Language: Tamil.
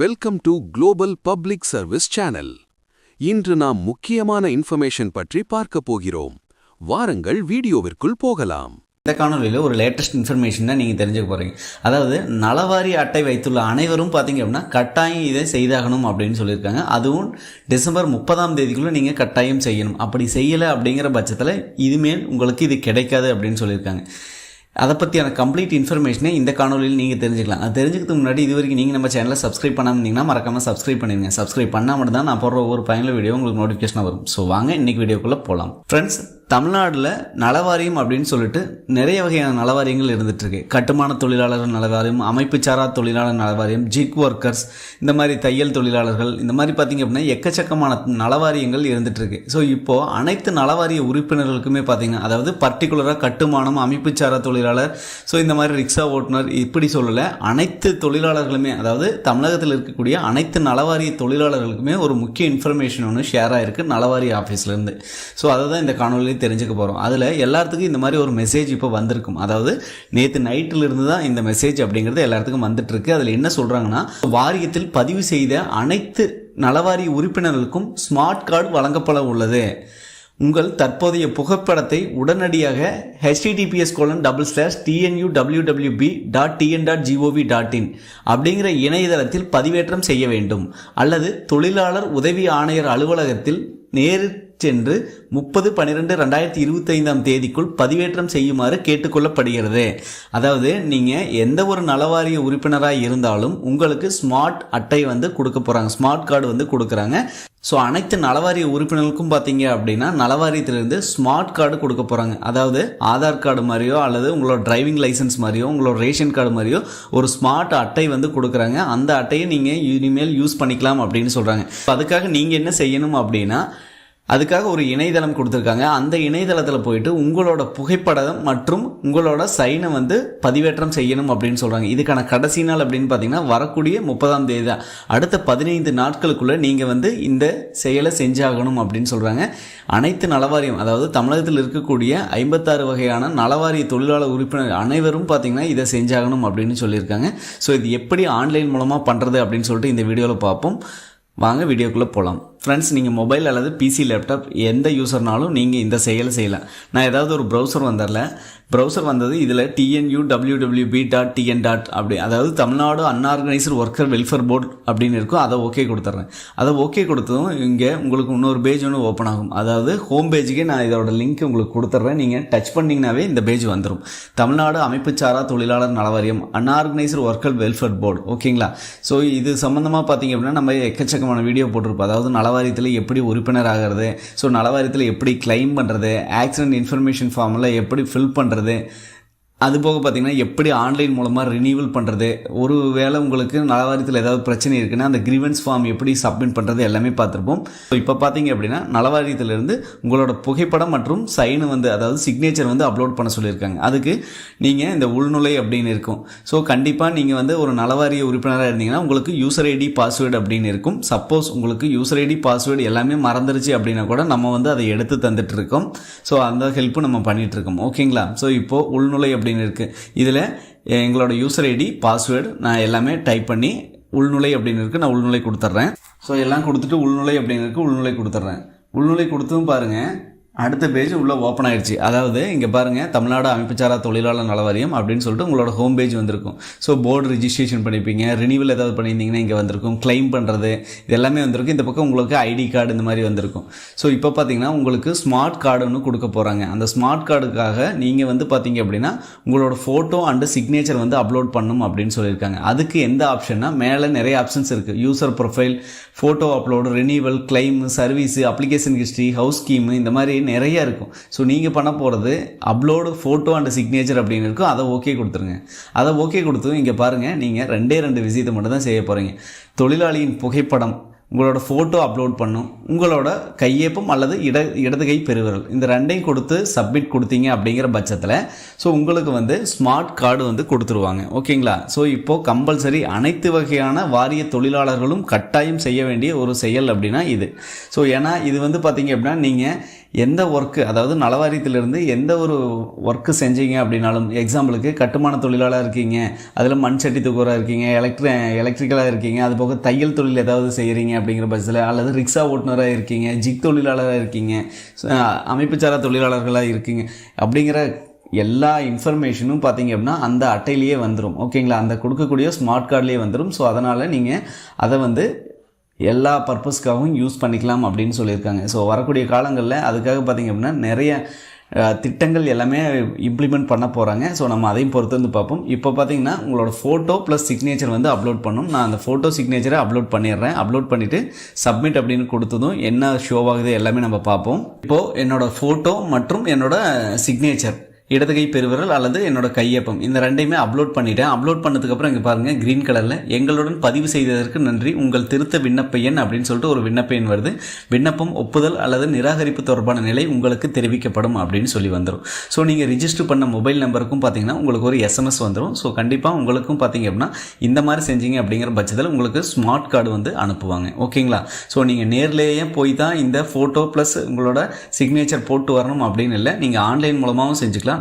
Welcome to global public service channel இன்று நாம் முக்கியமான இன்ஃபர்மேஷன் பற்றி பார்க்கப் போகிறோம். வாரங்கள் வீடியோவிற்குள் போகலாம். இந்த காணொலியில் ஒரு லேட்டஸ்ட் இன்ஃபர்மேஷன் தான் நீங்கள் தெரிஞ்சுக்க போகிறீங்க அதாவது நலவாரி அட்டை வைத்துள்ள அனைவரும் பார்த்தீங்க அப்படின்னா கட்டாயம் இதை செய்தாகணும் அப்படின்னு சொல்லியிருக்காங்க. அதுவும் டிசம்பர் முப்பதாம் தேதிக்குள்ளே நீங்கள் கட்டாயம் செய்யணும். அப்படி செய்யலை அப்படிங்கிற பட்சத்தில் இதுமேல் உங்களுக்கு இது கிடைக்காது அப்படின்னு சொல்லியிருக்காங்க. அதை பற்றியான கம்ப்ளீட் இன்ஃபர்மேஷனே இந்த காணொலியில் நீங்கள் தெரிஞ்சுக்கலாம். அது தெரிஞ்சுக்கிறதுக்கு முன்னாடி இது வரைக்கும் நீங்கள் நம்ம சேனலை சப்ஸ்கிரைப் பண்ணாமல் இருந்தீங்கன்னா மறக்காமல் சப்ஸ்கிரைப் பண்ணிடுங்க. சப்ஸ்கிரைப் பண்ணால் மட்டும் தான் நான் போடுற ஒவ்வொரு பயனுள்ள வீடியோ உங்களுக்கு நோட்டிஃபிகேஷனாக வரும். ஸோ வாங்க இன்னைக்கு வீடியோக்குள்ளே போகலாம் ஃப்ரெண்ட்ஸ் தமிழ்நாட்டில் நலவாரியம் அப்படின்னு சொல்லிட்டு நிறைய வகையான நலவாரியங்கள் இருந்துகிட்ருக்கு கட்டுமான தொழிலாளர் நலவாரியம் அமைப்பு சாரா தொழிலாளர் நலவாரியம் ஜிக் ஒர்க்கர்ஸ் இந்த மாதிரி தையல் தொழிலாளர்கள் இந்த மாதிரி பார்த்தீங்க அப்படின்னா எக்கச்சக்கமான நலவாரியங்கள் இருந்துகிட்ருக்கு ஸோ இப்போது அனைத்து நலவாரிய உறுப்பினர்களுக்குமே பார்த்திங்கன்னா அதாவது பர்டிகுலராக கட்டுமானம் அமைப்பு சாரா தொழிலாளர் ஸோ இந்த மாதிரி ரிக்ஷா ஓட்டுநர் இப்படி சொல்லலை. அனைத்து தொழிலாளர்களுமே அதாவது தமிழகத்தில் இருக்கக்கூடிய அனைத்து நலவாரிய தொழிலாளர்களுக்குமே ஒரு முக்கிய இன்ஃபர்மேஷன் ஒன்று ஷேர் ஆகிருக்கு நலவாரிய ஆஃபீஸ்லேருந்து ஸோ அதை தான் இந்த காணொலி தெரிஞ்சுக்க போகிறோம் அதில் எல்லாத்துக்கும் இந்த மாதிரி ஒரு மெசேஜ் இப்போ வந்திருக்கும். அதாவது நேற்று நைட்டில் இருந்து தான் இந்த மெசேஜ் அப்படிங்கிறது எல்லாத்துக்கும் வந்துட்டுருக்கு. அதில் என்ன சொல்கிறாங்கன்னா வாரியத்தில் பதிவு செய்த அனைத்து நலவாரிய உறுப்பினர்களுக்கும் ஸ்மார்ட் கார்டு வழங்கப்பட உள்ளது. உங்கள் தற்போதைய புகைப்படத்தை உடனடியாக HTTPS colon double slash TNU WWB dot TN dot GOV dot in அப்படிங்கிற இணையதளத்தில் பதிவேற்றம் செய்ய வேண்டும். அல்லது தொழிலாளர் உதவி ஆணையர் அலுவலகத்தில் நேரில் சென்று முப்பது பன்னிரெண்டு ரெண்டாயிரத்தி இருபத்தைந்தாம் தேதிக்குள் பதிவேற்றம் செய்யுமாறு கேட்டுக்கொள்ளப்படுகிறது. அதாவது நீங்கள் எந்த ஒரு நலவாரிய உறுப்பினராக இருந்தாலும் உங்களுக்கு ஸ்மார்ட் அட்டை வந்து கொடுக்க போகிறாங்க ஸ்மார்ட் கார்டு வந்து கொடுக்குறாங்க. ஸோ அனைத்து நலவாரிய உறுப்பினர்களுக்கும் பார்த்தீங்க அப்படின்னா நலவாரியத்திலிருந்து ஸ்மார்ட் கார்டு கொடுக்க போகிறாங்க அதாவது ஆதார் கார்டு மாதிரியோ அல்லது உங்களோட டிரைவிங் லைசன்ஸ் மாதிரியோ உங்களோட ரேஷன் கார்டு மாதிரியோ ஒரு ஸ்மார்ட் அட்டை வந்து கொடுக்குறாங்க. அந்த அட்டையை நீங்கள் இனிமேல் யூஸ் பண்ணிக்கலாம் அப்படின்னு சொல்கிறாங்க அதுக்காக நீங்கள் என்ன செய்யணும் அப்படின்னா அதுக்காக ஒரு இணையதளம் கொடுத்துருக்காங்க. அந்த இணையதளத்தில் போயிட்டு உங்களோட புகைப்படம் மற்றும் உங்களோட சைனை வந்து பதிவேற்றம் செய்யணும் அப்படின்னு சொல்கிறாங்க இதுக்கான கடைசி நாள் அப்படின்னு பார்த்தீங்கன்னா வரக்கூடிய முப்பதாம் தேதி தான். அடுத்த பதினைந்து நாட்களுக்குள்ளே நீங்கள் வந்து இந்த செயலை செஞ்சாகணும் அப்படின்னு சொல்கிறாங்க அனைத்து நலவாரியம் அதாவது தமிழகத்தில் இருக்கக்கூடிய ஐம்பத்தாறு வகையான நலவாரிய தொழிலாளர் உறுப்பினர் அனைவரும் பார்த்தீங்கன்னா இதை செஞ்சாகணும் அப்படின்னு சொல்லியிருக்காங்க. ஸோ இது எப்படி ஆன்லைன் மூலமாக பண்ணுறது அப்படின்னு சொல்லிட்டு இந்த வீடியோவில் பார்ப்போம். வாங்க வீடியோக்குள்ளே போகலாம் ஃப்ரெண்ட்ஸ் நீங்கள் மொபைல் அல்லது பிசி லேப்டாப் எந்த யூசர்னாலும் நீங்கள் இந்த செயலை செய்யலாம். நான் ஏதாவது ஒரு ப்ரௌசர் வந்துடல ப்ரௌசர் வந்தது இதில் TNU B dot TN dot அப்படி அதாவது Tamil Nadu unorganised worker welfare board அப்படின்னு இருக்கும் அதை ஓகே கொடுத்துட்றேன் அதை ஓகே கொடுத்ததும் இங்கே உங்களுக்கு இன்னொரு பேஜ் ஒன்று ஓப்பன் ஆகும். அதாவது ஹோம் பேஜுக்கே நான் இதோட லிங்க் உங்களுக்கு கொடுத்துட்றேன் நீங்கள் டச் பண்ணிங்கனாவே இந்த பேஜ் வந்துடும் தமிழ்நாடு அமைப்புச்சாரா தொழிலாளர் நலவாரியம் அன்ஆர்கனைஸ்டு ஒர்க்கர் வெல்ஃபேர் போர்டு ஓகேங்களா ஸோ இது சம்மந்தமாக பார்த்தீங்க அப்படின்னா நம்ம எக்கச்சக்கமான வீடியோ போட்டிருப்போம். அதாவது நலவாரியத்தில் எப்படி உறுப்பினர் ஆகிறது ஸோ நலவாரியத்தில் எப்படி கிளைம் பண்ணுறது ஆக்சிடென்ட் இன்ஃபர்மேஷன் ஃபார்மில் எப்படி ஃபில் பண்ணுறது அது போக பார்த்தீங்கன்னா எப்படி ஆன்லைன் மூலமாக ரினியூவல் பண்ணுறது ஒரு வேளை உங்களுக்கு நலவாரியத்தில் ஏதாவது பிரச்சனை இருக்குன்னா அந்த கிரீவன்ஸ் ஃபார்ம் எப்படி சப்மிட் பண்ணுறது எல்லாமே பார்த்துருப்போம். ஸோ இப்போ பார்த்தீங்க அப்படின்னா நலவாரியத்திலிருந்து உங்களோட புகைப்படம் மற்றும் சைனு வந்து அதாவது சிக்னேச்சர் வந்து அப்லோட் பண்ண சொல்லியிருக்காங்க. அதுக்கு நீங்கள் இந்த உள்நுழை அப்படின்னு இருக்கும். ஸோ கண்டிப்பாக நீங்கள் வந்து ஒரு நலவாரிய உறுப்பினராக இருந்தீங்கன்னா உங்களுக்கு யூசர் ஐடி பாஸ்வேர்டு அப்படின்னு இருக்கும். சப்போஸ் உங்களுக்கு யூசர் ஐடி பாஸ்வேர்டு எல்லாமே மறந்துருச்சு அப்படின்னா கூட நம்ம வந்து அதை எடுத்து தந்துட்டு இருக்கோம். ஸோ அந்த ஹெல்ப்பும் நம்ம பண்ணிகிட்ருக்கோம் இருக்கோம். ஓகேங்களா ஸோ இப்போ உள்நுழை அப்படின்னு இருக்குது இதில் எங்களோட யூசர் ஐடி பாஸ்வேர்டு நான் எல்லாமே டைப் பண்ணி உள்நுழை அப்படின்னு இருக்குது நான் உள்நுழை கொடுத்துட்றேன் ஸோ எல்லாம் கொடுத்துட்டு உள்நுழை அப்படின்னு இருக்குது உள்நுழை கொடுத்துட்றேன் உள்நுழை கொடுத்தும் பாருங்கள் அடுத்த பேஜ் உள்ளே ஓப்பன் ஆயிடுச்சு அதாவது இங்கே பாருங்கள் தமிழ்நாடு அமைப்புச்சாரா தொழிலாளர் நலவாரியம் அப்படின்னு சொல்லிட்டு உங்களோட ஹோம் பேஜ் வந்திருக்கும். ஸோ போர்டு ரிஜிஸ்ட்ரேஷன் பண்ணிப்பீங்க ரினியூவல் ஏதாவது பண்ணியிருந்தீங்கன்னா இங்கே வந்திருக்கும். கிளைம் பண்ணுறது இது எல்லாமே வந்திருக்கும். இந்த பக்கம் உங்களுக்கு ஐடி கார்டு இந்த மாதிரி வந்திருக்கும். ஸோ இப்போ பார்த்தீங்கன்னா உங்களுக்கு ஸ்மார்ட் கார்டு ஒன்று கொடுக்க போகிறாங்க அந்த ஸ்மார்ட் கார்டுக்காக நீங்கள் வந்து பார்த்தீங்க அப்படின்னா உங்களோட ஃபோட்டோ அண்டு சிக்னேச்சர் வந்து அப்லோட் பண்ணும் அப்படின்னு சொல்லியிருக்காங்க. அதுக்கு எந்த ஆப்ஷன்னா மேலே நிறைய ஆப்ஷன்ஸ் இருக்குது user profile photo upload renewal claim service application history house scheme இந்த மாதிரி நிறைய இருக்கும். ஸோ நீங்கள் பண்ண போகிறது அப்லோடு ஃபோட்டோ அண்ட் சிக்னேச்சர் அப்படின்னு இருக்கும். அதை ஓகே கொடுத்துருங்க. அதை ஓகே கொடுத்து இங்கே பாருங்கள் நீங்கள் ரெண்டே ரெண்டு விஷயத்தை மட்டும் தான் செய்ய போகிறீங்க தொழிலாளியின் புகைப்படம் உங்களோட ஃபோட்டோ அப்லோட் பண்ணும் உங்களோட கையேப்பம் அல்லது இட இடது கை பெருவிரல் இந்த ரெண்டையும் கொடுத்து சப்மிட் கொடுத்தீங்க அப்படிங்கிற பட்சத்தில் ஸோ உங்களுக்கு வந்து ஸ்மார்ட் கார்டு வந்து கொடுத்துருவாங்க. ஓகேங்களா ஸோ இப்போது கம்பல்சரி அனைத்து வகையான வாரிய தொழிலாளர்களும் கட்டாயம் செய்ய வேண்டிய ஒரு செயல் அப்படின்னா இது. ஸோ ஏன்னா இது வந்து பார்த்தீங்க அப்படின்னா நீங்கள் எந்த ஒர்க்கு அதாவது நலவாரியத்திலிருந்து எந்த ஒரு ஒர்க்கு செஞ்சீங்க அப்படின்னாலும் எக்ஸாம்பிளுக்கு கட்டுமான தொழிலாளாக இருக்கீங்க அதில் மண் சட்டி தூக்குறாக இருக்கீங்க எலக்ட்ரி எலக்ட்ரிக்கலாக இருக்கீங்க அது போக தையல் தொழில் ஏதாவது செய்கிறீங்க அப்படிங்கிற பட்சத்தில் அல்லது ரிக்ஷா ஓட்டுநராக இருக்கீங்க ஜிக் தொழிலாளராக இருக்கீங்க அமைப்புச்சாரா தொழிலாளர்களாக இருக்கீங்க அப்படிங்கிற எல்லா இன்ஃபர்மேஷனும் பார்த்தீங்க அப்படின்னா அந்த அட்டையிலேயே வந்துடும் ஓகேங்களா? அந்த கொடுக்கக்கூடிய ஸ்மார்ட் கார்ட்லேயே வந்துடும் ஸோ அதனால் நீங்கள் அதை வந்து எல்லா பர்பஸ்க்காகவும் யூஸ் பண்ணிக்கலாம் அப்படின்னு சொல்லியிருக்காங்க. ஸோ வரக்கூடிய காலங்களில் அதுக்காக பார்த்தீங்க அப்படின்னா நிறைய திட்டங்கள் எல்லாமே இம்ப்ளிமெண்ட் பண்ண போகிறாங்க ஸோ நம்ம அதையும் பொறுத்து வந்து பார்ப்போம். இப்போ பார்த்தீங்கன்னா உங்களோட ஃபோட்டோ ப்ளஸ் சிக்னேச்சர் வந்து அப்லோட் பண்ணும். நான் அந்த ஃபோட்டோ சிக்னேச்சரை அப்லோட் பண்ணிடுறேன். அப்லோட் பண்ணிவிட்டு சப்மிட் அப்படின்னு கொடுத்ததும் என்ன ஷோ ஆகுது எல்லாமே நம்ம பார்ப்போம். இப்போது என்னோடய ஃபோட்டோ மற்றும் என்னோட சிக்னேச்சர் இடது கை பெருவிரல் அல்லது என்னோட கையப்பம். இந்த ரெண்டையுமே அப்லோட் பண்ணிட்டேன். அப்லோட் பண்ணதுக்கப்புறம் இங்கே பாருங்கள் க்ரீன் கலரில் எங்களுடன் பதிவு செய்ததற்கு நன்றி. உங்கள் திருத்த விண்ணப்ப எண் அப்படின்னு சொல்லிட்டு ஒரு விண்ணப்ப எண் வருது. விண்ணப்பம் ஒப்புதல் அல்லது நிராகரிப்பு தொடர்பான நிலை உங்களுக்கு தெரிவிக்கப்படும் அப்படின்னு சொல்லி வந்துடும் ஸோ நீங்கள் ரிஜிஸ்டர் பண்ண மொபைல் நம்பருக்கும் பார்த்தீங்கன்னா உங்களுக்கு ஒரு எஸ்எம்எஸ் வந்துடும் ஸோ கண்டிப்பாக உங்களுக்கும் பார்த்தீங்க அப்படின்னா இந்த மாதிரி செஞ்சீங்க அப்படிங்கிற பட்சத்தில் உங்களுக்கு ஸ்மார்ட் கார்டு வந்து அனுப்புவாங்க. ஓகேங்களா ஸோ நீங்கள் நேர்லேயே போய் தான் இந்த ஃபோட்டோ ப்ளஸ் உங்களோட சிக்னேச்சர் போட்டு வரணும் அப்படின்னு இல்லை. நீங்கள் ஆன்லைன் மூலமாகவும் செஞ்சுக்கலாம்.